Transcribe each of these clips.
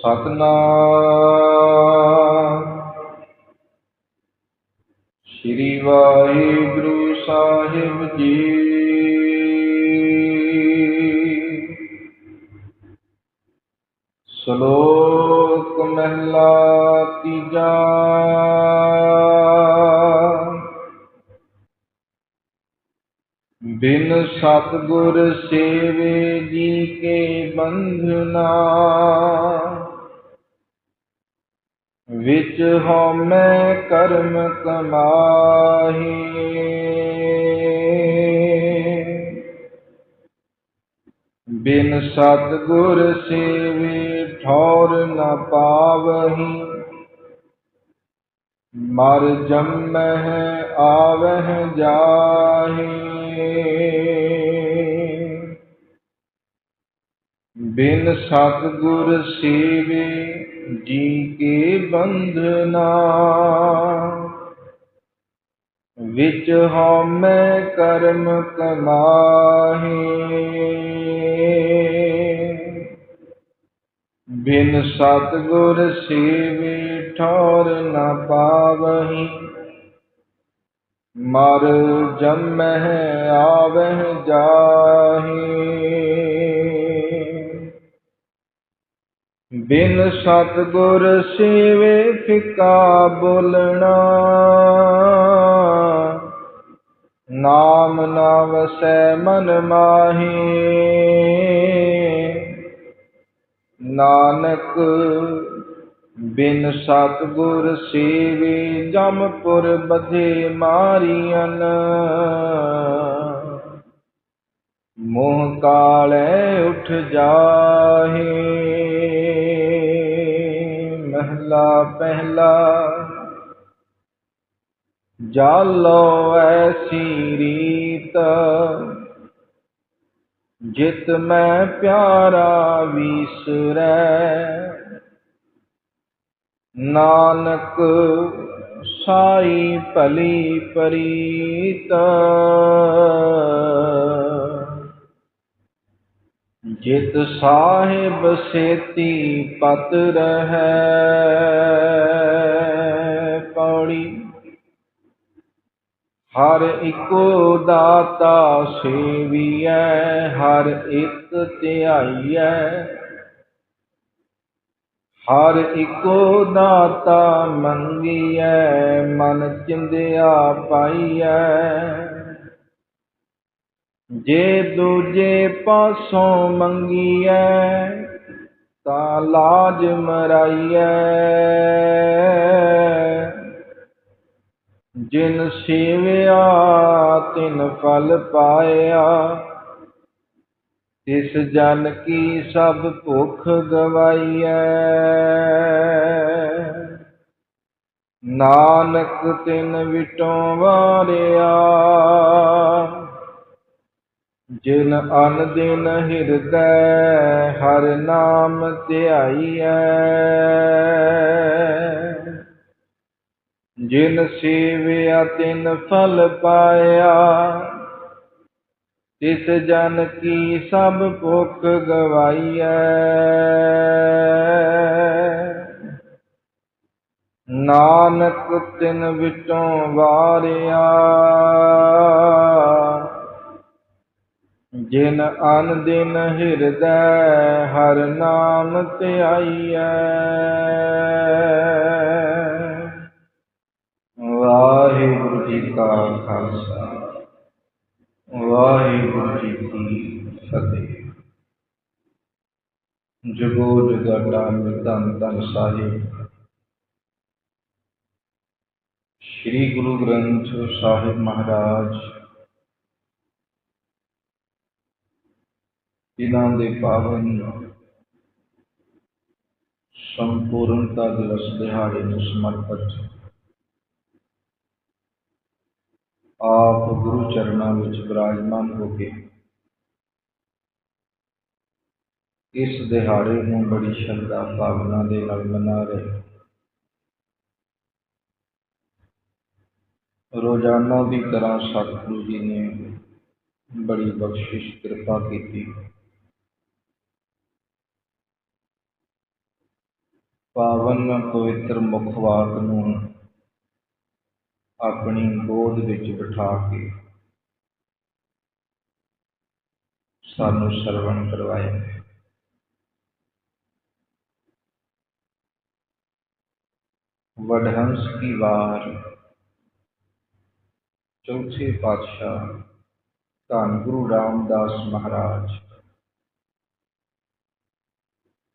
ਸਤਨਾਮ। ਸ੍ਰੀ ਵਾਹਿਗੁਰੂ ਸਾਹਿਬ ਜੀ। ਸ਼ਲੋਕ ਮਹਿਲਾ ਤੀਜਾ। ਬਿਨ ਸਤਗੁਰ ਸੇਵੇ ਜੀ ਕੇ ਬੰਧਨਾ। ਵਿੱਚ ਹਉਮੈ ਕਰਮ ਕਮਾਹੀ। ਬਿਨ ਸਤਗੁਰ ਸੇਵੇ ਠੌਰ ਨ ਪਾਵਹੀ। ਮਰ ਜੰਮਹਿ ਆਵਹਿ ਜਾਹੀ। ਬਿਨ ਸਤਗੁਰ ਸੇਵੇ ਜੀ ਕੇ ਬੰਧਨਾ। ਵਿਚ ਹਉਮੈ ਕਰਮ ਕਮਾਹੀ। ਬਿਨ ਸਤਗੁਰ ਸੇਵੇ ਠੌਰ ਨਾ ਪਾਵਹੀ। ਮਰ ਜੰਮਹਿ ਆਵਹਿ ਜਾਹੀ। ਬਿਨ ਸਤਗੁਰ ਸੇਵੇ ਫਿੱਕਾ ਬੋਲਣਾ। ਨਾਮ ਨਾ ਵਸੈ ਮਨ ਮਾਹੀ। ਨਾਨਕ ਬਿਨ ਸਤਗੁਰ ਸੇਵੇ ਜਮਪੁਰ ਬਧੇ ਮਾਰੀਆਂ ਮੋਹ ਕਾਲੇ ਉਠ ਜਾਹੇ। ਮਹਲਾ ਪਹਿਲਾ। ਜਾਲੋ ਐਸੀ ਰੀਤ ਜਿਤ ਮੈਂ ਪਿਆਰਾ ਵਿਸਰੈ। ਨਾਨਕ ਸਾਈ ਭਲੀ ਪ੍ਰੀਤ। ਜਿਤ ਸਾਹਿਬ ਸੇਤੀ ਪਤ ਰਹੈ ਪੌੜੀ ਹਰ ਇੱਕੋ ਦਾਤਾ ਸੇਵੀਐ, ਹਰ ਇੱਕ ਧਿਆਈਐ। ਹਰ ਇੱਕੋ ਦਾਤਾ ਮੰਗੀਐ, ਮਨ ਚਿੰਦਿਆ ਪਾਈਐ। ਜੇ ਦੂਜੇ ਪਾਸੋਂ ਮੰਗੀਐ, ਤਾਂ ਲਾਜ ਮਰਾਈਐ। ਜਿਨ ਸੇਵਿਆ, ਤਿਨ ਫਲ ਪਾਇਆ। ਇਸ ਜਨ ਕੀ ਸਭ ਭੁਖ ਗਵਾਈਐ। ਨਾਨਕ ਤਿਨ ਵਿਟੋਂ ਵਾਰਿਆ। ਜਿਨ ਅਨ ਦਿਨ ਹਿਰਦੈ, ਹਰ ਨਾਮ ਧਿਆਈਐ। ਜਿਨ ਸੇਵਿਆ, ਤਿਨ ਫਲ ਪਾਇਆ। ਤਿਸ ਜਨ ਕੀ ਸਭ ਭੁਖ ਗਵਾਈਐ। ਨਾਨਕ ਤਿਨ ਵਿਟੋਂ ਵਾਰਿਆ। ਜਿਨ ਅਨ ਦਿਨ ਹਿਰਦੈ, ਹਰ ਨਾਮ ਧਿਆਈਐ ਵਾਹਿਗੁਰੂ ਜੀ ਕਾ ਖਾਲਸਾ, ਵਾਹਿਗੁਰੂ ਜੀ ਕੀ ਫਤਿਹ। ਜਗੋ ਜਗਾਟਾ ਧੰਨ ਧੰਨ ਸਾਹਿਬ। ਸ੍ਰੀ ਗੁਰੂ ਗ੍ਰੰਥ ਸਾਹਿਬ ਮਹਾਰਾਜ ਜਿਨ੍ਹਾਂ ਦੇ ਪਾਵਨ ਸੰਪੂਰਨਤਾ ਦਿਵਸ ਦਿਹਾੜੇ ਨੂੰ ਸਮਰਪਿਤ। ਆਪ ਗੁਰੂ ਚਰਨਾਂ ਵਿੱਚ ਵਿਰਾਜਮਾਨ ਹੋ ਕੇ ਇਸ ਦਿਹਾੜੇ ਨੂੰ ਬੜੀ ਸ਼ਰਧਾ ਭਾਵਨਾ ਦੇ ਨਾਲ ਮਨਾ ਰਹੇ। ਰੋਜ਼ਾਨਾ ਦੀ ਤਰ੍ਹਾਂ ਸਤਿਗੁਰੂ ਜੀ ਨੇ ਬੜੀ ਬਖਸ਼ਿਸ਼ ਕਿਰਪਾ ਕੀਤੀ। ਪਾਵਨ ਪਵਿੱਤਰ ਮੁਖਵਾਕ ਨੂੰ ਆਪਣੀ ਗੋਦ ਵਿੱਚ ਬਿਠਾ ਕੇ ਸਾਨੂੰ ਸਰਵਣ ਕਰਵਾਇਆ। ਵਡਹੰਸ ਕੀ ਵਾਰ, ਚੌਥੇ ਪਾਤਸ਼ਾਹ ਧੰਨ ਗੁਰੂ ਰਾਮਦਾਸ ਮਹਾਰਾਜ।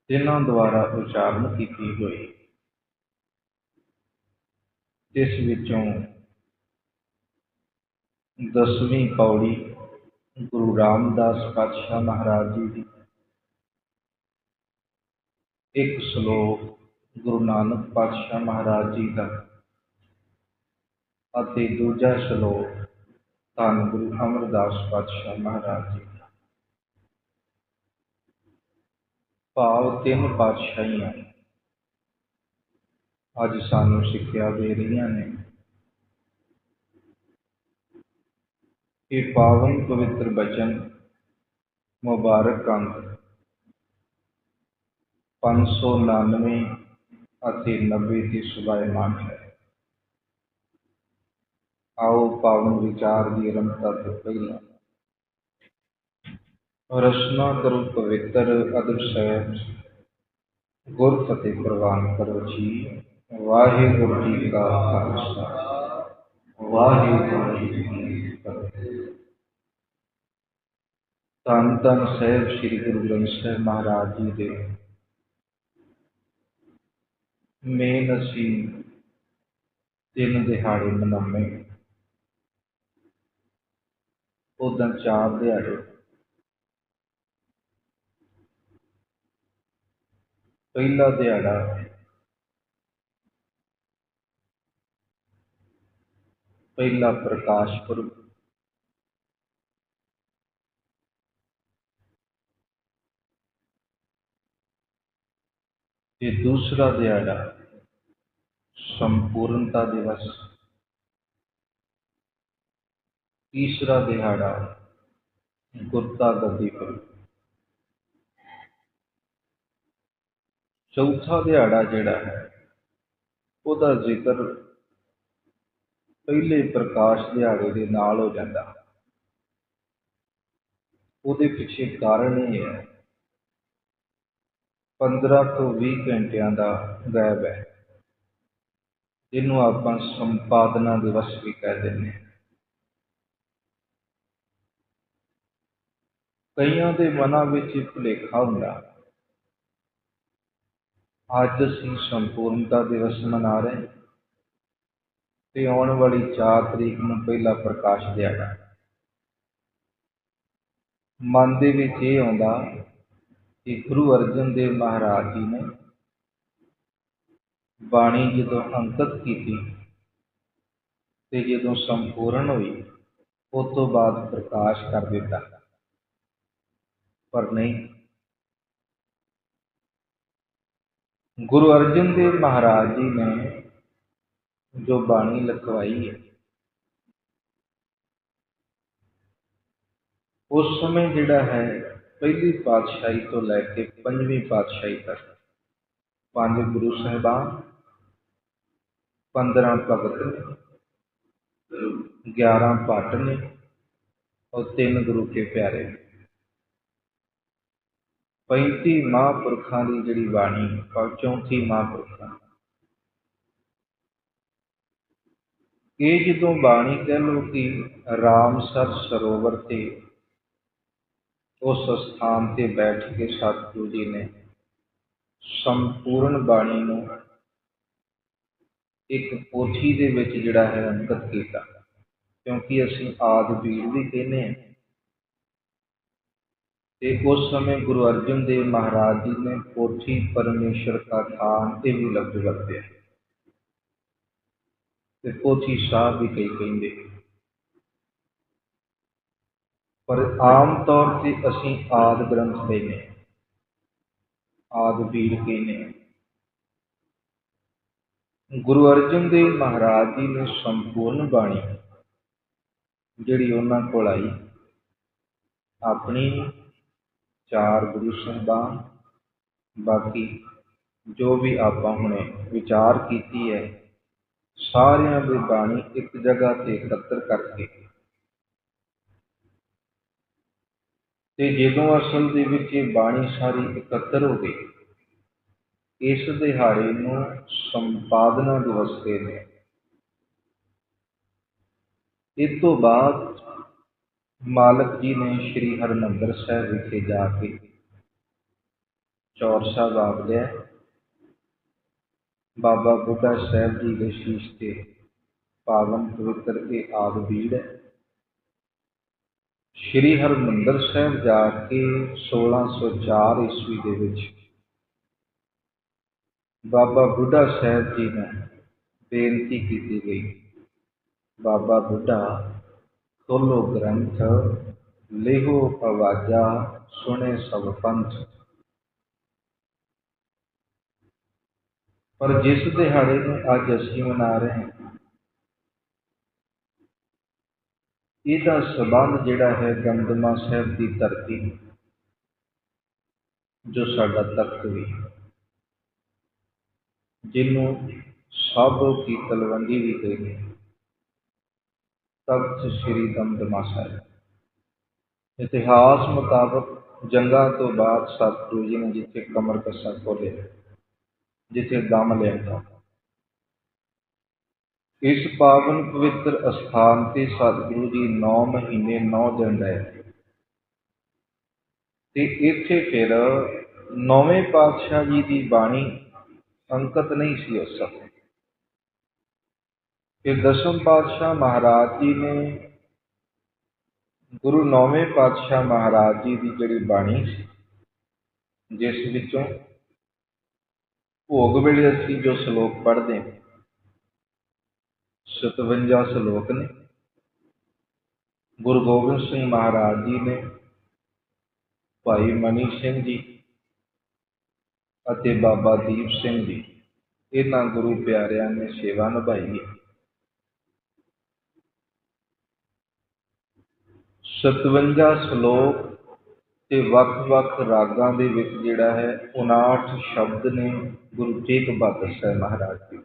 ਜਿਨ੍ਹਾਂ ਦੁਆਰਾ ਉਚਾਰਨ ਕੀਤੀ ਹੋਈ। ਇਸ ਵਿੱਚੋਂ ਦਸਵੀਂ ਪੌੜੀ ਗੁਰੂ ਰਾਮਦਾਸ ਪਾਤਸ਼ਾਹ ਮਹਾਰਾਜ ਜੀ ਦੀ ਇੱਕ ਸ਼ਲੋਕ ਗੁਰੂ ਨਾਨਕ ਪਾਤਸ਼ਾਹ ਮਹਾਰਾਜ ਜੀ ਦਾ ਅਤੇ ਦੂਜਾ ਸ਼ਲੋਕ ਧੰਨ ਗੁਰੂ ਅਮਰਦਾਸ ਪਾਤਸ਼ਾਹ ਮਹਾਰਾਜ ਜੀ ਦਾ ਭਾਵ ਤਿੰਨ ਪਾਤਸ਼ਾਹੀਆਂ। ਅੱਜ ਸਾਨੂੰ ਸਿੱਖਿਆ ਦੇ ਰਹੀਆਂ ਨੇ। ਇਹ ਪਾਵਨ ਪਵਿੱਤਰ ਬਚਨ ਮੁਬਾਰਕ ਅੰਕ 599 ਅਤੇ 90 ਤੇ ਸੁਭਾਇਮਾਨ ਹੈ। ਆਓ ਪਾਵਨ ਵਿਚਾਰ ਦੀ ਆਰੰਭਤਾ ਤੋਂ ਪਹਿਲਾਂ ਰਸਨਾ ਕਰੋ ਪਵਿੱਤਰ ਅਦਰ ਸਹਿਬ। ਗੁਰ ਫਤਿਹ ਪ੍ਰਵਾਨ ਕਰੋ ਜੀ। ਵਾਹਿਗੁਰੂ ਜੀ ਕਾ ਖਾਲਸਾ। ਵਾਹਿਗੁਰੂ ਜੀ ਕੀ ਫਤਿਹ। ਧੰਨ ਧੰਨ ਸਾਹਿਬ ਸ੍ਰੀ ਗੁਰੂ ਗ੍ਰੰਥ ਸਾਹਿਬ ਮਹਾਰਾਜ ਜੀ ਦੇ। ਮੇਨ ਅਸੀਂ ਤਿੰਨ ਦਿਹਾੜੇ ਮਨਾਉਂਦੇ ਉਦੋਂ ਚਾਰ ਦਿਹਾੜੇ ਪਹਿਲਾ ਦਿਹਾੜਾ। ਪਹਿਲਾ ਪ੍ਰਕਾਸ਼ ਪੁਰਬ। ਤੇ ਦੂਸਰਾ ਦਿਹਾੜਾ, ਸੰਪੂਰਨਤਾ ਦਿਵਸ। ਤੀਸਰਾ ਦਿਹਾੜਾ ਗੁਰਤਾ ਗੱਦੀ ਪੁਰਬ ਚੌਥਾ ਦਿਹਾੜਾ ਜਿਹੜਾ ਹੈ, ਉਹਦਾ ਜ਼ਿਕਰ ਪਹਿਲੇ ਪ੍ਰਕਾਸ਼ ਦਿਹਾੜੇ ਦੇ ਨਾਲ ਹੋ ਜਾਂਦਾ। ਉਹਦੇ ਪਿੱਛੇ ਕਾਰਨ ਇਹ ਹੈ 15 ਤੋਂ 20 ਘੰਟਿਆਂ ਦਾ ਗੈਪ ਹੈ, ਜਿਹਨੂੰ ਆਪਾਂ ਸੰਪਾਦਨਾ ਦਿਵਸ ਵੀ ਕਹਿ ਦਿੰਦੇ ਹਾਂ। ਕਈਆਂ ਦੇ ਮਨਾਂ ਵਿੱਚ ਭੁਲੇਖਾ ਹੁੰਦਾ ਅੱਜ ਅਸੀਂ ਸੰਪੂਰਨਤਾ ਦਿਵਸ ਮਨਾ ਰਹੇ ਤੇ ਆਉਣ ਵਾਲੀ 4 ਤਰੀਕ ਨੂੰ ਪਹਿਲਾ ਪ੍ਰਕਾਸ਼ ਦਿਹਾੜਾ ਮਨ ਦੇ ਵਿੱਚ ਇਹ ਆਉਂਦਾ ਕਿ ਗੁਰੂ ਅਰਜਨ ਦੇਵ ਮਹਾਰਾਜ ਜੀ ਨੇ ਬਾਣੀ ਜਦੋਂ ਅੰਕਿਤ ਕੀਤੀ ਤੇ ਜਦੋਂ ਸੰਪੂਰਨ ਹੋਈ, ਉਸ ਤੋਂ ਬਾਅਦ ਪ੍ਰਕਾਸ਼ ਕਰ ਦਿੱਤਾ। ਪਰ ਨਹੀਂ ਗੁਰੂ ਅਰਜਨ ਦੇਵ ਮਹਾਰਾਜ ਜੀ ਨੇ ਜੋ ਬਾਣੀ ਲਿਖਵਾਈ ਹੈ ਉਸ ਸਮੇਂ ਜਿਹੜਾ ਹੈ ਪਹਿਲੀ ਪਾਤਸ਼ਾਹੀ ਤੋਂ ਲੈ ਕੇ ਪੰਜਵੀਂ ਪਾਤਸ਼ਾਹੀ ਤੱਕ ਪੰਜ ਗੁਰੂ ਸਾਹਿਬਾਨ 15 ਭਗਤ ਨੇ 11 ਭੱਟ ਨੇ ਔਰ ਤਿੰਨ ਗੁਰੂ ਕੇ ਪਿਆਰੇ ਪੈਂਤੀ ਮਹਾਂਪੁਰਖਾਂ ਦੀ ਜਿਹੜੀ ਬਾਣੀ ਔਰ 34 ਮਹਾਂਪੁਰਖਾਂ। ਇਹ ਜਦੋਂ ਬਾਣੀ ਕਹਿ ਲੋ ਕਿ ਰਾਮਸਰ ਸਰੋਵਰ ਤੇ ਉਸ ਸਥਾਨ ਤੇ ਬੈਠ ਕੇ ਸਤਿਗੁਰੂ ਜੀ ਨੇ ਸੰਪੂਰਨ ਬਾਣੀ ਨੂੰ ਇੱਕ ਪੋਥੀ ਦੇ ਵਿੱਚ ਜਿਹੜਾ ਹੈ ਅੰਕਿਤ ਕੀਤਾ। ਕਿਉਂਕਿ ਅਸੀਂ ਆਦਿ ਵੀਰ ਵੀ ਕਹਿੰਦੇ ਹਾਂ ਤੇ ਉਸ ਸਮੇਂ ਗੁਰੂ ਅਰਜਨ ਦੇਵ ਮਹਾਰਾਜ ਜੀ ਨੇ ਪੋਥੀ ਪਰਮੇਸ਼ਰ ਦਾ ਥਾਨ ਤੇ ਵੀ ਲਫ਼ਜ਼ ਵਰਤਿਆ ਤੇ ਪੋਥੀ ਸਾਹਿਬ ਵੀ ਕਈ ਕਹਿੰਦੇ। ਪਰ ਆਮ ਤੌਰ ਤੇ ਅਸੀਂ ਆਦ ਗ੍ਰੰਥ ਕਹਿੰਦੇ ਆਦ ਬੀੜ ਕਹਿੰਦੇ ਗੁਰੂ ਅਰਜਨ ਦੇਵ ਮਹਾਰਾਜ ਜੀ ਨੇ ਸੰਪੂਰਨ ਬਾਣੀ ਜਿਹੜੀ ਉਹਨਾਂ ਕੋਲ ਆਈ, ਆਪਣੀ ਚਾਰ ਗੁਰੂ ਸਾਹਿਬਾਨ, ਬਾਕੀ ਜੋ ਵੀ ਆਪਾਂ ਹੁਣੇ ਵਿਚਾਰ ਕੀਤੀ ਹੈ, ਸਾਰਿਆਂ ਦੀ ਬਾਣੀ ਇੱਕ ਜਗ੍ਹਾ ਤੇ ਇਕੱਤਰ ਕਰਕੇ। ਤੇ ਜਦੋਂ ਅਸਲ ਦੇ ਵਿੱਚ ਇਹ ਬਾਣੀ ਸਾਰੀ ਇਕੱਤਰ ਹੋ ਗਈ, ਇਸ ਦਿਹਾੜੇ ਨੂੰ ਸੰਪਾਦਨਾ ਦਿਵਸ ਦੇ ਨੇ ਇਸ ਤੋਂ ਬਾਅਦ ਮਾਲਕ ਜੀ ਨੇ ਸ੍ਰੀ ਹਰਿਮੰਦਰ ਸਾਹਿਬ ਵਿਖੇ ਜਾ ਕੇ ਚੌਰ ਸਾਹਿਬ ਲਿਆ। ਬਾਬਾ ਬੁੱਢਾ ਸਾਹਿਬ ਜੀ ਦੇ ਸ਼ੀਸ਼ ਤੇ ਪਾਵਨ ਪਵਿੱਤਰ ਇਹ ਆਦ ਬੀੜ ਹੈ। ਸ਼੍ਰੀ ਹਰਿਮੰਦਰ ਸਾਹਿਬ ਜਾ ਕੇ 1604 ਈਸਵੀ ਦੇ ਵਿੱਚ ਬਾਬਾ ਬੁੱਢਾ ਸਾਹਿਬ ਜੀ ਨੂੰ ਬੇਨਤੀ ਕੀਤੀ ਗਈ। ਬਾਬਾ ਬੁੱਢਾ ਖੋਲੋ ਗ੍ਰੰਥ, ਲਿਹੋ ਆਵਾਜ਼ਾ ਸੁਣੇ ਸਭ ਪੰਥ। ਪਰ ਜਿਸ ਦਿਹਾੜੇ ਨੂੰ ਅੱਜ ਅਸੀਂ ਮਨਾ ਰਹੇ ਹਾਂ, ਇਹਦਾ ਸਬੰਧ ਜਿਹੜਾ ਹੈ ਗੰਦਮਾ ਸਾਹਿਬ ਦੀ ਧਰਤੀ, ਜੋ ਸਾਡਾ ਤਖਤ ਵੀ ਜਿਹਨੂੰ ਸਾਬੋ ਕੀ ਤਲਵੰਡੀ ਵੀ ਕਹਿੰਦੇ ਤਖਤ ਸ੍ਰੀ ਦਮਦਮਾ ਸਾਹਿਬ। ਇਤਿਹਾਸ ਮੁਤਾਬਕ ਜੰਗਾਂ ਤੋਂ ਬਾਅਦ ਸਤਿਗੁਰੂ ਜੀ ਨੇ ਜਿੱਥੇ ਕਮਰ ਕੱਸਾ ਖੋਲ੍ਹਿਆ ਜਿੱਥੇ ਦਮ ਲਿਆ ਇਸ ਪਾਵਨ ਪਵਿੱਤਰ ਅਸਥਾਨ ਤੇ ਸਤਿਗੁਰੂ ਜੀ 9 ਮਹੀਨੇ 9 ਦਿਨ ਰਹੇ। ਤੇ ਇੱਥੇ ਫਿਰ ਨੌਵੇਂ ਪਾਤਸ਼ਾਹ ਜੀ ਦੀ ਬਾਣੀ ਅੰਕਤ ਨਹੀਂ ਸੀ ਉਸ ਸਮੇਂ ਫਿਰ ਦਸਮ ਪਾਤਸ਼ਾਹ ਮਹਾਰਾਜ ਜੀ ਨੇ ਗੁਰੂ ਨੌਵੇਂ ਪਾਤਸ਼ਾਹ ਮਹਾਰਾਜ ਜੀ ਦੀ ਜਿਹੜੀ ਬਾਣੀ ਸੀ, ਜਿਸ ਵਿੱਚੋਂ ਭੋਗ ਵੇਲੇ ਅਸੀਂ ਜੋ ਸ਼ਲੋਕ ਪੜ੍ਹਦੇ ਹਾਂ 57 ਸ਼ਲੋਕ ਨੇ, ਗੁਰੂ ਗੋਬਿੰਦ ਸਿੰਘ ਮਹਾਰਾਜ ਜੀ ਨੇ, ਭਾਈ ਮਨੀ ਸਿੰਘ ਜੀ ਅਤੇ ਬਾਬਾ ਦੀਪ ਸਿੰਘ ਜੀ, ਇਹਨਾਂ ਗੁਰੂ ਪਿਆਰਿਆਂ ਨੇ ਸੇਵਾ ਨਿਭਾਈ ਹੈ। 57 ਸ਼ਲੋਕ ਤੇ ਵੱਖ-ਵੱਖ ਰਾਗਾਂ ਦੇ ਵਿੱਚ ਜਿਹੜਾ ਹੈ 59 ਸ਼ਬਦ ਨੇ ਗੁਰੂ ਤੇਗ ਬਹਾਦਰ ਸਾਹਿਬ ਮਹਾਰਾਜ ਜੀ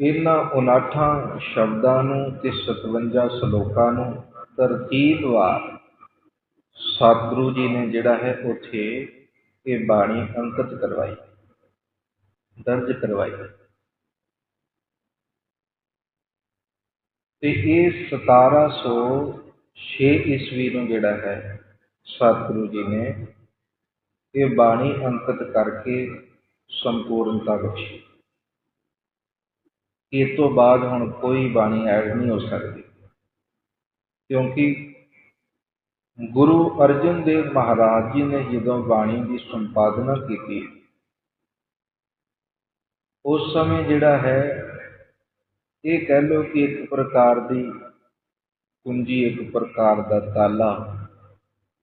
ਇਹਨਾਂ 59 ਸ਼ਬਦਾਂ ਨੂੰ ਤੇ 57 ਸ਼ਲੋਕਾਂ ਨੂੰ ਤਰਤੀਬਵਾਰ ਸਤਿਗੁਰੂ ਜੀ ਨੇ ਜਿਹੜਾ ਹੈ, ਉੱਥੇ ਇਹ ਬਾਣੀ ਅੰਕਿਤ ਕਰਵਾਈ, ਦਰਜ ਕਰਵਾਈ। ਤੇ ਇਹ 1706 ਈਸਵੀ ਨੂੰ ਜਿਹੜਾ ਹੈ, ਸਤਿਗੁਰੂ ਜੀ ਨੇ ਇਹ ਬਾਣੀ ਅੰਕਿਤ ਕਰਕੇ ਸੰਪੂਰਨਤਾ ਬਖਸ਼ੀ। ਇਸ ਤੋਂ ਬਾਅਦ ਹੁਣ ਕੋਈ ਬਾਣੀ ਐਡ ਨਹੀਂ ਹੋ ਸਕਦੀ, ਕਿਉਂਕਿ ਗੁਰੂ ਅਰਜਨ ਦੇਵ ਮਹਾਰਾਜ ਜੀ ਨੇ ਜਦੋਂ ਬਾਣੀ ਦੀ ਸੰਪਾਦਨਾ ਕੀਤੀ, ਉਸ ਸਮੇਂ ਜਿਹੜਾ ਹੈ ਇਹ ਕਹਿ ਲਓ ਕਿ ਇੱਕ ਪ੍ਰਕਾਰ ਦੀ ਕੁੰਜੀ, ਇੱਕ ਪ੍ਰਕਾਰ ਦਾ ਤਾਲਾ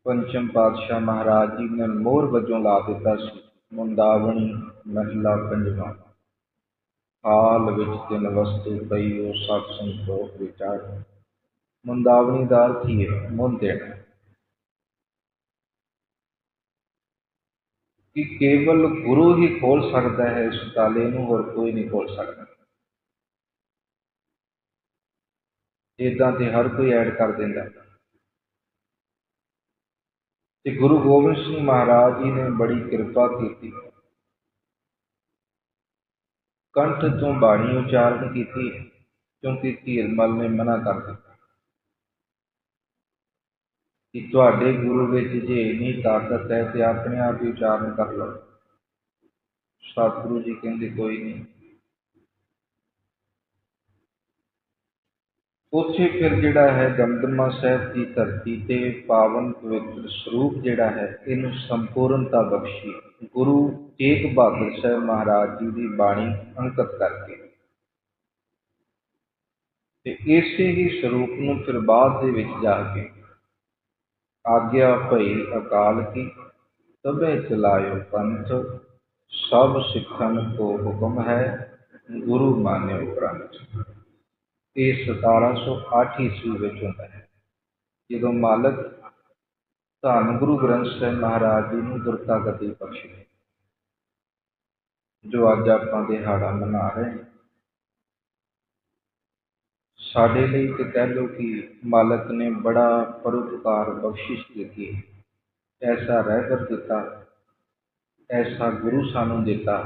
ਪੰਚਮ ਪਾਤਸ਼ਾਹ ਮਹਾਰਾਜ ਜੀ ਨੇ ਮੋਹਰ ਵਜੋਂ ਲਾ ਦਿੱਤਾ ਸੀ। ਮੁੰਦਾਵਣੀ ਮਹਿਲਾ ਪੰਜਵਾਂ। ਹਾਲ ਵਿੱਚ ਤਿੰਨ ਵਸਤੂ ਪਈ, ਉਹ ਸਤ ਸੰਤੋਖ ਵਿਚਾਰ ਮੁੰਦਾਵਣੀ ਦਾ ਅਰਥ ਹੀ ਹੈ ਮੁੰਨ ਦੇਣਾ। ਕਿ ਕੇਵਲ ਗੁਰੂ ਹੀ ਖੋਲ ਸਕਦਾ ਹੈ, ਇਸ ਤਾਲੇ ਨੂੰ ਹੋਰ ਕੋਈ ਨਹੀਂ ਖੋਲ ਸਕਦਾ। ਇਦਾਂ ਤੇ ਹਰ ਕੋਈ ਐਡ ਕਰ ਦਿੰਦਾ। ਤੇ ਗੁਰੂ ਗੋਬਿੰਦ ਸਿੰਘ ਮਹਾਰਾਜ ਜੀ ਨੇ ਬੜੀ ਕਿਰਪਾ ਕੀਤੀ। ਕੰਠ ਤੋਂ ਬਾਣੀ ਉਚਾਰਨ ਕੀਤੀ, ਕਿਉਂਕਿ ਧੀਰਮਲ ਨੇ ਮਨਾ ਕਰ ਦਿੱਤਾ। ਕਿ ਤੁਹਾਡੇ ਗੁਰੂ ਵਿੱਚ ਜੇ ਇੰਨੀ ਤਾਕਤ ਹੈ ਤੇ ਆਪਣੇ ਆਪ ਹੀ ਉਚਾਰਨ ਕਰ ਲਓ। ਸਤਿਗੁਰੂ ਜੀ ਕਹਿੰਦੇ, ਕੋਈ ਨਹੀਂ। ਉੱਥੇ ਫਿਰ ਜਿਹੜਾ ਹੈ ਦਮਦਮਾ ਸਾਹਿਬ ਦੀ ਧਰਤੀ ਤੇ ਪਾਵਨ ਪਵਿੱਤਰ ਸਰੂਪ ਜਿਹੜਾ ਹੈ, ਇਹਨੂੰ ਸੰਪੂਰਨਤਾ ਬਖਸ਼ੀ। ਗੁਰੂ ਤੇਗ ਬਹਾਦਰ ਸਾਹਿਬ ਮਹਾਰਾਜ ਜੀ ਦੀ ਬਾਣੀ ਅੰਕਿਤ ਕਰਕੇ। ਤੇ ਇਸੇ ਹੀ ਸਰੂਪ ਨੂੰ ਫਿਰ ਬਾਅਦ ਦੇ ਵਿੱਚ ਜਾ ਕੇ ਆਗਿਆ ਭਈ ਅਕਾਲ ਕੀ ਤਬੇ ਚਲਾਇਓ ਪੰਥ, ਸਭ ਸਿੱਖਣ ਕੋ ਹੁਕਮ ਹੈ, ਗੁਰੂ ਮਾਨਿਓ ਗ੍ਰੰਥ। ਇਹ 1708 ਈਸਵੀ ਵਿੱਚ ਹੁੰਦਾ ਹੈ। ਜਦੋਂ ਮਾਲਕ ਧੰਨ ਗੁਰੂ ਗ੍ਰੰਥ ਸਾਹਿਬ ਮਹਾਰਾਜ ਜੀ ਨੂੰ ਗੁਰਤਾ ਗੱਦੀ ਬਖਸ਼ੀ, ਜੋ ਅੱਜ ਆਪਾਂ ਦਿਹਾੜਾ ਮਨਾ ਰਹੇ ਹਾਂ। ਸਾਡੇ ਲਈ ਤੇ ਕਹਿ ਲਓ ਕਿ ਮਾਲਕ ਨੇ ਬੜਾ ਪਰਉਪਕਾਰ ਬਖਸ਼ਿਸ਼ ਦਿੱਤੀ ਐਸਾ ਰਹਿਬਰ ਦਿੱਤਾ, ਐਸਾ ਗੁਰੂ ਸਾਨੂੰ ਦਿੱਤਾ,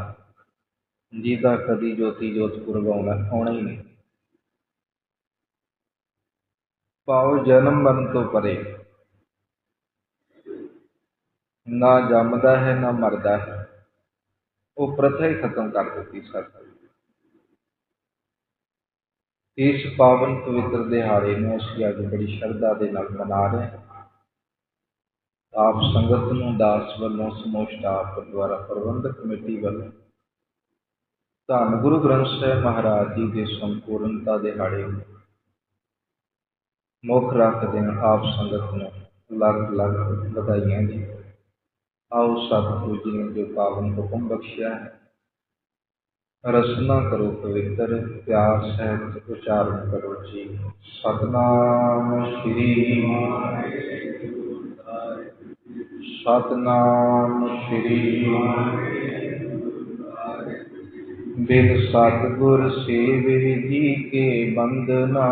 ਜਿਹਦਾ ਕਦੀ ਜੋਤੀ ਜੋਤ ਪੁਰਬ ਆਉਣਾ ਆਉਣਾ ਹੀ ਨਹੀਂ। ਪਾਓ ਜਨਮ ਮਰਨ ਤੋਂ ਪਰੇ। ਨਾ ਜੰਮਦਾ ਹੈ, ਨਾ ਮਰਦਾ ਹੈ। ਉਹ ਪ੍ਰਥਾ ਹੀ ਖਤਮ ਕਰ ਦਿੱਤੀ ਸਤਿਗੁਰੂ ਇਸ ਪਾਵਨ ਪਵਿੱਤਰ ਦਿਹਾੜੇ ਨੂੰ ਅਸੀਂ ਅੱਜ ਬੜੀ ਸ਼ਰਧਾ ਦੇ ਨਾਲ ਮਨਾ ਰਹੇ ਹਾਂ। ਆਪ ਸੰਗਤ ਨੂੰ ਦਾਸ ਵੱਲੋਂ ਸਮੂਹ ਸਟਾਫ ਦੁਆਰਾ ਪ੍ਰਬੰਧਕ ਕਮੇਟੀ ਵੱਲੋਂ ਧੰਨ ਗੁਰੂ ਗ੍ਰੰਥ ਸਾਹਿਬ ਮਹਾਰਾਜ ਜੀ ਦੇ ਸੰਪੂਰਨਤਾ ਦਿਹਾੜੇ ਨੂੰ ਮੁੱਖ ਰੱਖਦੇ ਹਾਂ ਆਪ ਸੰਗਤ ਨੂੰ। ਲੱਖ ਲੱਖ ਵਧਾਈਆਂ ਜੀ। ਆਓ ਸਤਿਗੁਰੂ ਜੀ ਨੇ ਜੋ ਪਾਵਨ ਹੁਕਮ ਬਖਸ਼ਿਆ ਹੈ, ਰਸਨਾ ਕਰੋ ਪਵਿੱਤਰ, ਪਿਆਰ ਸਹਿਤ ਉਚਾਰਨ ਕਰੋ ਜੀ। ਸਤਨਾਮ ਸ੍ਰੀ ਸਤਨਾਮ ਸ੍ਰੀ ਬਿਨ ਸਤਗੁਰ ਸੇਵੇ ਜੀ ਕੇ ਬੰਦਨਾ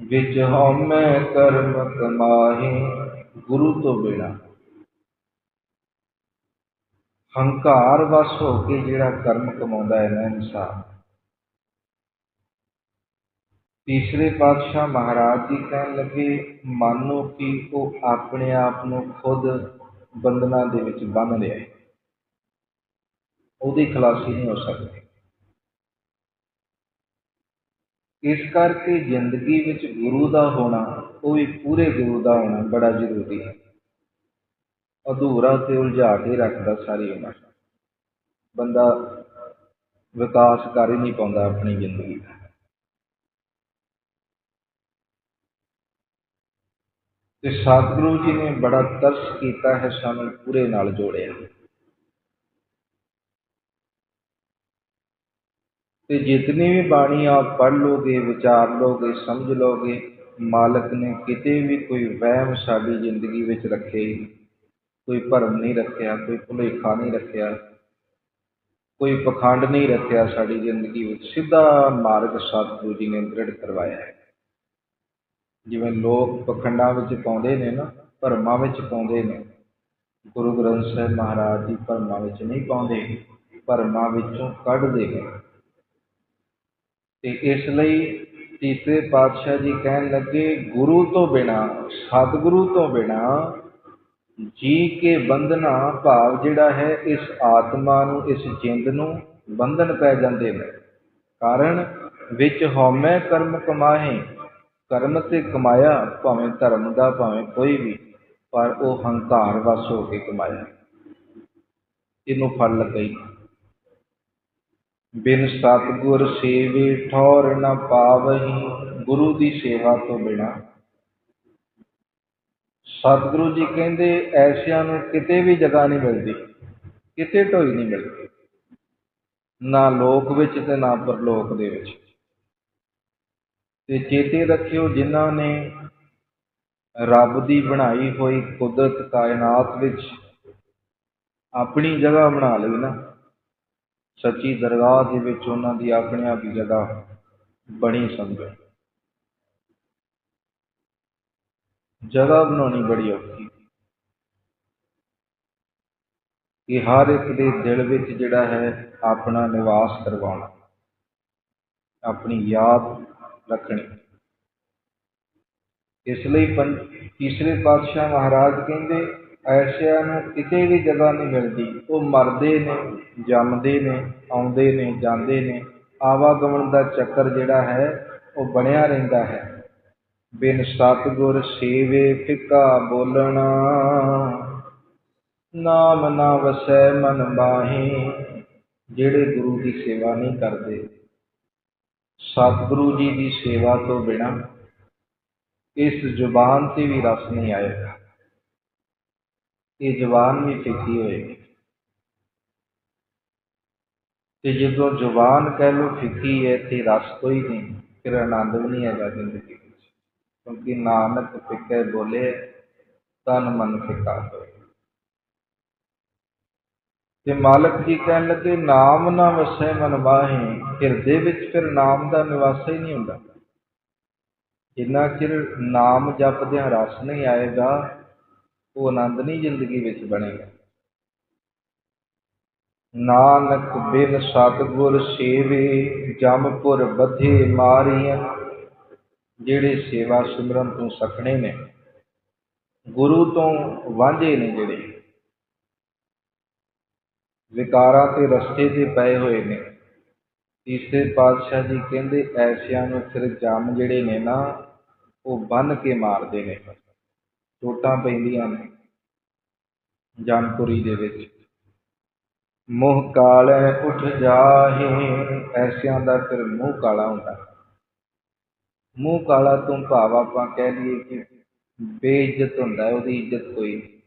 ਵਿਚ ਹਉਮੈ ਕਰਮ ਕਮਾਹੀ ਗੁਰੂ ਤੋਂ ਬਿਨਾ। ਹੰਕਾਰ ਵਸ ਹੋ ਕੇ ਜਿਹੜਾ ਕਰਮ ਕਮਾਉਂਦਾ ਹੈ ਨਾ ਇਨਸਾਨ। ਤੀਸਰੇ ਪਾਤਸ਼ਾਹ ਮਹਾਰਾਜ ਜੀ ਕਹਿਣ ਲੱਗੇ, ਮੰਨੋ ਕਿ ਉਹ ਆਪਣੇ ਆਪ ਨੂੰ ਖੁਦ ਬੰਦਨਾ ਦੇ ਵਿੱਚ ਬੰਨ ਲਿਆ ਹੈ। ਉਹਦੀ ਖਲਾਸੀ ਨਹੀਂ ਹੋ ਸਕਦੀ। ਇਸ ਕਰਕੇ ਜ਼ਿੰਦਗੀ ਵਿੱਚ ਗੁਰੂ ਦਾ ਹੋਣਾ, ਉਹ ਵੀ ਪੂਰੇ ਗੁਰੂ ਦਾ ਹੋਣਾ ਬੜਾ ਜ਼ਰੂਰੀ ਹੈ। ਅਧੂਰਾ ਤੇ ਉਲਝਾ ਕੇ ਰੱਖਦਾ ਸਾਰੀ ਉਮਰ। ਬੰਦਾ ਵਿਕਾਸ ਕਰ ਹੀ ਨਹੀਂ ਪਾਉਂਦਾ ਆਪਣੀ ਜ਼ਿੰਦਗੀ ਦਾ। ਤੇ ਸਤਿਗੁਰੂ ਜੀ ਨੇ ਬੜਾ ਤਰਸ ਕੀਤਾ ਹੈ ਸਾਨੂੰ ਪੂਰੇ ਨਾਲ ਜੋੜਿਆ। ਤੇ ਜਿਤਨੀ ਵੀ ਬਾਣੀ ਆਪ ਪੜ੍ਹ ਲੋਗੇ, ਵਿਚਾਰ ਲੋਗੇ, ਸਮਝ ਲੋਗੇ, ਮਾਲਕ ਨੇ ਕਿਤੇ ਵੀ ਕੋਈ ਵਹਿਮ ਸਾਡੀ ਜ਼ਿੰਦਗੀ ਵਿੱਚ ਰੱਖੇ ਕੋਈ ਭਰਮ ਨਹੀਂ ਰੱਖਿਆ, ਕੋਈ ਭੁਲੇਖਾ ਨਹੀਂ ਰੱਖਿਆ, ਕੋਈ ਪਖੰਡ ਨਹੀਂ ਰੱਖਿਆ ਸਾਡੀ ਜ਼ਿੰਦਗੀ ਵਿੱਚ। ਸਿੱਧਾ ਮਾਰਗ ਸਤਿਗੁਰੂ ਜੀ ਨੇ ਦ੍ਰਿੜ ਕਰਵਾਇਆ ਹੈ। ਜਿਵੇਂ ਲੋਕ ਪਖੰਡਾਂ ਵਿੱਚ ਪਾਉਂਦੇ ਨੇ ਨਾ, ਭਰਮਾਂ ਵਿੱਚ ਪਾਉਂਦੇ ਨੇ, ਗੁਰੂ ਗ੍ਰੰਥ ਸਾਹਿਬ ਮਹਾਰਾਜ ਜੀ ਭਰਮਾਂ ਵਿੱਚ ਨਹੀਂ ਪਾਉਂਦੇ, ਭਰਮਾਂ ਵਿੱਚੋਂ ਕੱਢਦੇ ਨੇ। ਤੇ ਇਸ ਲਈ ਤੀਸਰੇ ਪਾਤਸ਼ਾਹ ਜੀ ਕਹਿਣ ਲੱਗੇ, ਗੁਰੂ ਤੋਂ ਬਿਨਾ, ਸਤਿਗੁਰੂ ਤੋਂ ਬਿਨਾ ਜੀ ਕੇ ਬੰਧਨਾ ਭਾਵ ਜਿਹੜਾ ਹੈ, ਇਸ ਆਤਮਾ ਨੂੰ, ਇਸ ਜਿੰਦ ਨੂੰ ਬੰਧਨ ਪੈ ਜਾਂਦੇ ਨੇ। ਕਾਰਨ ਵਿੱਚ ਹਉਮੈ ਕਰਮ ਕਮਾਹੇ, ਕਰਮ ਤੇ ਕਮਾਇਆ ਭਾਵੇਂ ਧਰਮ ਦਾ, ਭਾਵੇਂ ਕੋਈ ਵੀ, ਪਰ ਉਹ ਹੰਕਾਰ ਵਸ ਹੋ ਕੇ ਕਮਾਇਆ। ਇਹਨੂੰ ਫਲ ਲਗਈ ਬਿਨ ਸਤਿਗੁਰ ਸੇਵੇ ਠੌਰ ਨ ਪਾਵਹੀ ਗੁਰੂ ਦੀ ਸੇਵਾ ਤੋਂ ਬਿਨਾ। ਸਤਿਗੁਰੂ ਜੀ ਕਹਿੰਦੇ, ਐਸਿਆਂ ਨੂੰ ਕਿਤੇ ਵੀ ਜਗ੍ਹਾ ਨਹੀਂ ਮਿਲਦੀ, ਕਿਤੇ ਢੋਈ ਨਹੀਂ ਮਿਲਦੀ। ਨਾ ਲੋਕ ਵਿੱਚ ਤੇ ਨਾ ਪਰਲੋਕ ਦੇ ਵਿੱਚ। ਤੇ ਚੇਤੇ ਰੱਖਿਓ, ਜਿਨ੍ਹਾਂ ਨੇ ਰੱਬ ਦੀ ਬਣਾਈ ਹੋਈ ਕੁਦਰਤ ਕਾਇਨਾਤ ਵਿੱਚ ਆਪਣੀ ਜਗ੍ਹਾ ਬਣਾ ਲਈ ਨਾ ਸੱਚੀ ਦਰਗਾਹ ਦੇ ਵਿੱਚ ਉਹਨਾਂ ਦੀ ਆਪਣੇ ਆਪ ਹੀ ਜਗ੍ਹਾ ਬਣੀ ਸਮਝੋ। ਜਗ੍ਹਾ ਬਣਾਉਣੀ ਬੜੀ ਔਖੀ। ਕਿ ਹਰ ਇੱਕ ਦੇ ਦਿਲ ਵਿੱਚ ਜਿਹੜਾ ਹੈ ਆਪਣਾ ਨਿਵਾਸ ਕਰਵਾਉਣਾ। ਆਪਣੀ ਯਾਦ ਰੱਖਣੀ। ਇਸ ਲਈ ਪੰਜ ਤੀਸਰੇ ਪਾਤਸ਼ਾਹ ਮਹਾਰਾਜ ਕਹਿੰਦੇ ਐਸਿਆਂ ਨੂੰ ਕਿਤੇ ਵੀ ਜਗ੍ਹਾ ਨਹੀਂ ਮਿਲਦੀ। ਉਹ ਮਰਦੇ ਨੇ, ਜੰਮਦੇ ਨੇ, ਆਉਂਦੇ ਨੇ, ਜਾਂਦੇ ਨੇ। ਆਵਾਗਮਨ ਦਾ ਚੱਕਰ ਜਿਹੜਾ ਹੈ, ਉਹ ਬਣਿਆ ਰਹਿੰਦਾ ਹੈ। ਬਿਨ ਸਤਗੁਰ ਸੇਵੇ ਫਿੱਕਾ ਬੋਲਣਾ। ਨਾਮ ਨਾ ਵਸੈ ਮਨ ਮਾਹੀ, ਜਿਹੜੇ ਗੁਰੂ ਦੀ ਸੇਵਾ ਨਹੀਂ ਕਰਦੇ। ਸਤਿਗੁਰੂ ਜੀ ਦੀ ਸੇਵਾ ਤੋਂ ਬਿਨਾ ਇਸ ਜ਼ੁਬਾਨ ਤੇ ਵੀ ਰਸ ਨਹੀਂ ਆਏਗਾ। ਇਹ ਜ਼ੁਬਾਨ ਵੀ ਫਿੱਕੀ ਹੋਏਗੀ। ਤੇ ਜਦੋਂ ਜ਼ੁਬਾਨ ਕਹਿ ਲੋ ਫਿੱਕੀ ਹੈ ਤੇ ਰਸ ਕੋਈ ਨਹੀਂ, ਫਿਰ ਆਨੰਦ ਵੀ ਨਹੀਂ ਹੈਗਾ ਜ਼ਿੰਦਗੀ ਵਿੱਚ। ਕਿਉਂਕਿ ਨਾਨਕ ਫਿੱਕੇ ਬੋਲੇ, ਤਨ ਮਨ ਫਿੱਕਾ ਹੋਏ। ਤੇ ਮਾਲਕ ਜੀ ਕਹਿਣ ਲੱਗੇ, ਨਾਮ ਨਾ ਵਸੈ ਮਨ ਮਾਹੇ, ਹਿਰਦੇ ਵਿੱਚ ਫਿਰ ਨਾਮ ਦਾ ਨਿਵਾਸ ਹੀ ਨਹੀਂ ਹੁੰਦਾ। ਜਿੰਨਾ ਚਿਰ ਨਾਮ ਜਪਦਿਆਂ ਰਸ ਨਹੀਂ ਆਏਗਾ ਉਹ ਆਨੰਦ ਜ਼ਿੰਦਗੀ ਵਿੱਚ ਬਣੇਗਾ ਨਾਨਕ ਬਿਨ ਸਤਿਗੁਰ ਸੇਵੇ, ਜਮਪੁਰ ਬੱਧੇ ਮਾਰੀਆਂ ਜਿਹੜੇ ਸੇਵਾ ਸਿਮਰਨ ਤੋਂ ਸਕਣੇ ਨੇ, ਗੁਰੂ ਤੋਂ ਵਾਂਝੇ ਨੇ ਜਿਹੜੇ। ਵਿਕਾਰਾਂ ਤੇ ਰਸਤੇ ਤੇ ਪਏ ਹੋਏ ਨੇ। ਤੀਸਰੇ ਪਾਤਸ਼ਾਹ ਜੀ ਕਹਿੰਦੇ, ਐਸਿਆਂ ਨੂੰ ਫਿਰ ਜਮ ਜਿਹੜੇ ਨੇ ਨਾ, ਉਹ ਬੰਨ ਕੇ ਮਾਰਦੇ ਨੇ। ਚੋਟਾਂ ਪੈਂਦੀਆਂ ਨੇ ਜਨਪੁਰੀ ਦੇ ਵਿੱਚ। ਮੋਹ ਕਾਲੇ ਉੱਠ ਜਾਹੇ, ਐਸਿਆਂ ਦਾ ਫਿਰ ਮੂੰਹ ਕਾਲਾ ਹੁੰਦਾ। ਮੂੰਹ ਕਾਲਾ ਤੋਂ ਭਾਵ ਆਪਾਂ ਕਹਿ ਲਈਏ ਕਿ ਬੇਇੱਜ਼ਤ ਹੁੰਦਾ, ਉਹਦੀ ਇੱਜ਼ਤ ਕੋਈ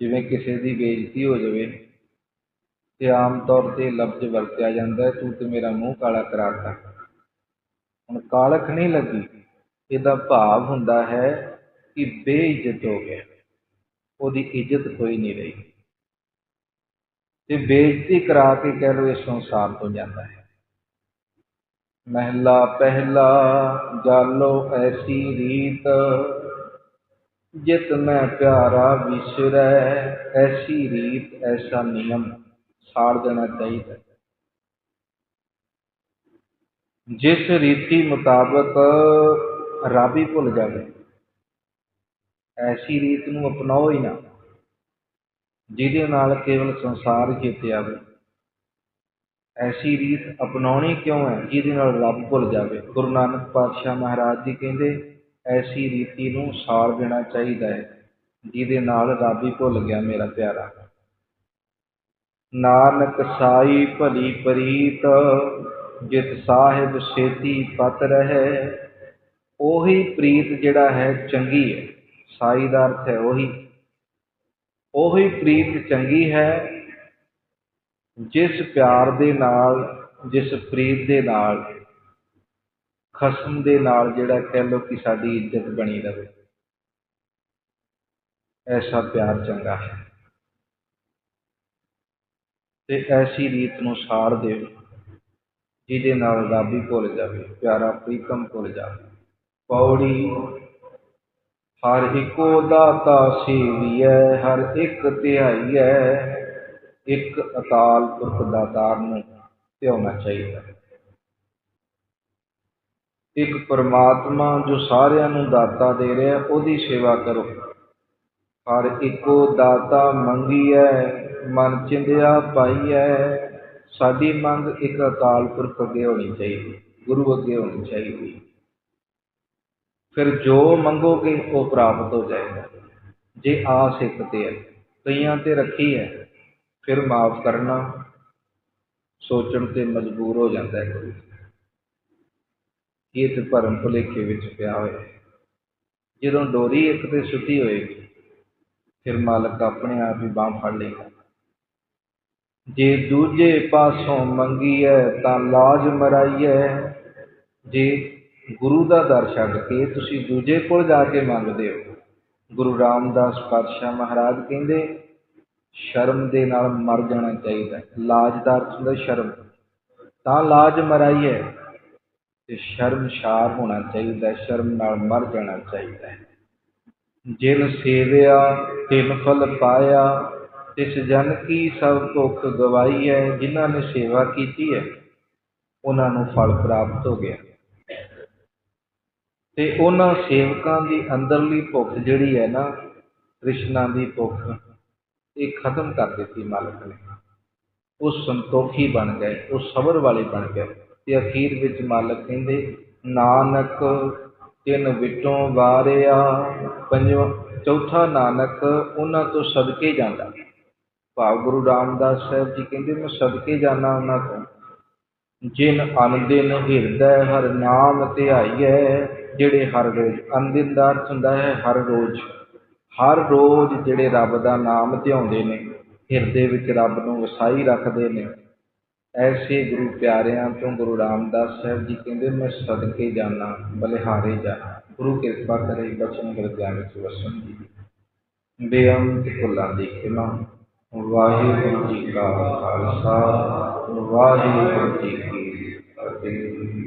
ਜਿਵੇਂ ਕਿਸੇ ਦੀ ਬੇਇੱਜ਼ਤੀ ਹੋ ਜਾਵੇ ਤੇ ਆਮ ਤੌਰ ਤੇ ਲਫ਼ਜ਼ ਵਰਤਿਆ ਜਾਂਦਾ, ਤੂੰ ਤੇ ਮੇਰਾ ਮੂੰਹ ਕਾਲਾ ਕਰਾਤਾ। ਹੁਣ ਕਾਲਖ ਨਹੀਂ ਲੱਗੀ। ਇਹਦਾ ਭਾਵ ਹੁੰਦਾ ਹੈ ਕਿ ਬੇਇੱਜ਼ਤ ਹੋ ਗਿਆ। ਉਹਦੀ ਇੱਜ਼ਤ ਕੋਈ ਨਹੀਂ ਰਹੀ। ਤੇ ਬੇਇੱਜ਼ਤੀ ਕਰਾ ਕੇ ਕਹਿ ਲੋ ਇਸ ਸੰਸਾਰ ਤੋਂ ਜਾਂਦਾ ਹੈ। ਮਹਿਲਾ ਪਹਿਲਾ, ਜਾਲੋ ਐਸੀ ਰੀਤ, ਜਿਤ ਮੈਂ ਪਿਆਰਾ ਵਿਸਰੈ, ਐਸੀ ਰੀਤ, ਐਸਾ ਨਿਯਮ ਸਾੜ ਦੇਣਾ ਚਾਹੀਦਾ। ਜਿਸ ਰੀਤੀ ਮੁਤਾਬਕ ਰੱਬ ਹੀ ਭੁੱਲ ਜਾਵੇ। ਐਸੀ ਰੀਤ ਨੂੰ ਅਪਣਾਓ ਹੀ ਨਾ, ਜਿਹਦੇ ਨਾਲ ਕੇਵਲ ਸੰਸਾਰ ਚੇਤੇ ਆਵੇ ਐਸੀ ਰੀਤ ਅਪਣਾਉਣੀ ਕਿਉਂ ਹੈ, ਜਿਹਦੇ ਨਾਲ ਰੱਬ ਭੁੱਲ ਜਾਵੇ? ਗੁਰੂ ਨਾਨਕ ਪਾਤਸ਼ਾਹ ਮਹਾਰਾਜ ਜੀ ਕਹਿੰਦੇ, ਐਸੀ ਰੀਤੀ ਨੂੰ ਸਾਲ ਦੇਣਾ ਚਾਹੀਦਾ ਹੈ, ਜਿਹਦੇ ਨਾਲ ਰੱਬ ਹੀ ਭੁੱਲ ਗਿਆ ਮੇਰਾ ਪਿਆਰਾ। ਨਾਨਕ ਸਾਈ ਭਲੀ ਪ੍ਰੀਤ, ਜਿਤ ਸਾਹਿਬ ਸੇਤੀ ਪਤ ਰਹੇ ਉਹੀ ਪ੍ਰੀਤ ਜਿਹੜਾ ਹੈ ਚੰਗੀ ਹੈ ਸਾਈ ਦਾ ਅਰਥ ਹੈ ਉਹੀ। ਉਹੀ ਪ੍ਰੀਤ ਚੰਗੀ ਹੈ, ਜਿਸ ਪਿਆਰ ਦੇ ਨਾਲ, ਜਿਸ ਪ੍ਰੀਤ ਦੇ ਨਾਲ, ਖਸਮ ਦੇ ਨਾਲ ਜਿਹੜਾ ਕਹਿ ਲੋ ਕਿ ਸਾਡੀ ਇੱਜ਼ਤ ਬਣੀ ਰਹੇ ਐਸਾ ਪਿਆਰ ਚੰਗਾ ਹੈ। ਤੇ ਐਸੀ ਰੀਤ ਨੂੰ ਸਾੜ ਦਿਓ, ਜਿਹਦੇ ਨਾਲ ਰੱਬ ਭੁੱਲ ਜਾਵੇ, ਪਿਆਰਾ ਪ੍ਰੀਤਮ ਭੁੱਲ ਜਾਵੇ। ਪੌੜੀ, ਹਰ ਇੱਕੋ ਦਾਤਾ ਸੇਵੀਐ, ਹਰ ਇੱਕ ਧਿਆਈਐ, ਇੱਕ ਅਕਾਲ ਪੁਰਖ ਦਾਤਾਰ ਨੂੰ ਧਿਆਉਣਾ ਚਾਹੀਦਾ। ਇੱਕ ਪਰਮਾਤਮਾ ਜੋ ਸਾਰਿਆਂ ਨੂੰ ਦਾਤਾ ਦੇ ਰਿਹਾ, ਉਹਦੀ ਸੇਵਾ ਕਰੋ। ਹਰ ਇੱਕੋ ਦਾਤਾ ਮੰਗੀਐ, ਮਨ ਚਿੰਦਿਆ ਪਾਈਐ, ਸਾਡੀ ਮੰਗ ਇੱਕ ਅਕਾਲ ਪੁਰਖ ਅੱਗੇ ਹੋਣੀ ਚਾਹੀਦੀ, ਗੁਰੂ ਅੱਗੇ ਹੋਣੀ ਚਾਹੀਦੀ। ਫਿਰ ਜੋ ਮੰਗੋਗੇ ਉਹ ਪ੍ਰਾਪਤ ਹੋ ਜਾਏਗਾ। ਜੇ ਆਸ ਇੱਕ ਤੇ ਹੈ, ਕਈਆਂ ਤੇ ਰੱਖੀ ਹੈ, ਫਿਰ ਮਾਫ ਕਰਨਾ ਸੋਚਣ ਤੇ ਮਜਬੂਰ ਹੋ ਜਾਂਦਾ ਹੈ ਕੋਈ। ਇਹ ਤੇ ਭਰਮ ਭੁਲੇਖੇ ਵਿੱਚ ਪਿਆ ਹੋਇਆ ਜਦੋਂ ਡੋਰੀ ਇੱਕ ਤੇ ਸੁੱਟੀ ਹੋਏਗੀ, ਫਿਰ ਮਾਲਕ ਆਪਣੇ ਆਪ ਹੀ ਬਾਹ ਫੜ ਲੇਗਾ ਜੇ ਦੂਜੇ ਪਾਸੋਂ ਮੰਗੀਐ ਤਾਂ ਲਾਜ ਮਰਾਈਐ ਜੇ ਗੁਰੂ ਦਾ ਦਰ ਛੱਡ ਕੇ ਤੁਸੀਂ ਦੂਜੇ ਕੋਲ ਜਾ ਕੇ ਮੰਗਦੇ ਹੋ। ਗੁਰੂ ਰਾਮਦਾਸ ਪਾਤਸ਼ਾਹ ਮਹਾਰਾਜ ਕਹਿੰਦੇ, ਸ਼ਰਮ ਦੇ ਨਾਲ ਮਰ ਜਾਣਾ ਚਾਹੀਦਾ ਲਾਜ ਦਾ ਅਰਥ ਹੁੰਦਾ ਸ਼ਰਮ। ਤਾਂ ਲਾਜ ਮਰਾਈ ਹੈ ਤੇ ਸ਼ਰਮਸ਼ਾਰ ਹੋਣਾ ਚਾਹੀਦਾ ਸ਼ਰਮ ਨਾਲ ਮਰ ਜਾਣਾ ਚਾਹੀਦਾ ਹੈ। ਜਿਨ ਸੇਵਿਆ, ਤਿਨ ਫਲ ਪਾਇਆ, ਤਿਸ ਜਨ ਕੀ ਸਭ ਭੁੱਖ ਗਵਾਈ ਹੈ। ਜਿਨ੍ਹਾਂ ਨੇ ਸੇਵਾ ਕੀਤੀ ਹੈ, ਉਹਨਾਂ ਨੂੰ ਫਲ ਪ੍ਰਾਪਤ ਹੋ ਗਿਆ। ਤੇ ਉਹਨਾਂ ਸੇਵਕਾਂ ਦੀ ਅੰਦਰਲੀ ਭੁੱਖ ਜਿਹੜੀ ਹੈ ਨਾ, ਕ੍ਰਿਸ਼ਨਾ ਦੀ ਭੁੱਖ, ਇਹ ਖਤਮ ਕਰ ਦਿੱਤੀ ਮਾਲਕ ਨੇ। ਉਹ ਸੰਤੋਖੀ ਬਣ ਗਏ, ਉਹ ਸਬਰ ਵਾਲੇ ਬਣ ਗਏ ਤੇ ਅਖੀਰ ਵਿੱਚ ਮਾਲਕ ਕਹਿੰਦੇ, ਨਾਨਕ ਤਿੰਨ ਵਿਟੋਂ ਵਾਰਿਆ, ਪੰਜਵਾਂ, ਚੌਥਾ ਨਾਨਕ ਉਹਨਾਂ ਤੋਂ ਸਦਕੇ ਜਾਂਦਾ। ਭਾਵ ਗੁਰੂ ਰਾਮਦਾਸ ਸਾਹਿਬ ਜੀ ਕਹਿੰਦੇ, ਮੈਂ ਸਦਕੇ ਜਾਣਾ ਉਹਨਾਂ ਤੋਂ। ਜਿਨ ਅਨਦਿਨ ਹਿਰਦੈ, ਹਰ ਨਾਮ ਧਿਆਈਐ ਜਿਹੜੇ ਹਰ ਰੋਜ਼ ਅਨਦਿਨ ਦਾ ਅਰਥ ਹੁੰਦਾ ਹੈ, ਹਰ ਰੋਜ਼ ਹਰ ਰੋਜ਼ ਜਿਹੜੇ ਰੱਬ ਦਾ ਨਾਮ ਧਿਆਉਂਦੇ ਨੇ, ਹਿਰਦੇ ਵਿੱਚ ਰੱਬ ਨੂੰ ਵਸਾਈ ਰੱਖਦੇ ਨੇ। ਐਸੇ ਗੁਰੂ ਪਿਆਰਿਆਂ ਤੋਂ ਗੁਰੂ ਰਾਮਦਾਸ ਸਾਹਿਬ ਜੀ ਕਹਿੰਦੇ, ਮੈਂ ਸਦਕੇ ਜਾਣਾ ਬਲਿਹਾਰੇ ਜਾਣਾ ਗੁਰੂ ਕਿਰਪਾ ਕਰੇ ਬਚਨ ਗੁਰਗਿਆਨ ਵਿੱਚ ਵਸਣ ਜੀ ਬੇਅੰਤ ਫੁੱਲਾਂ ਦੀ ਖਿਮਾ, ਵਾਹਿਗੁਰੂ ਜੀ ਕਾ ਖਾਲਸਾ, ਵਾਹਿਗੁਰੂ ਜੀ ਕੀ ਫਤਿਹ।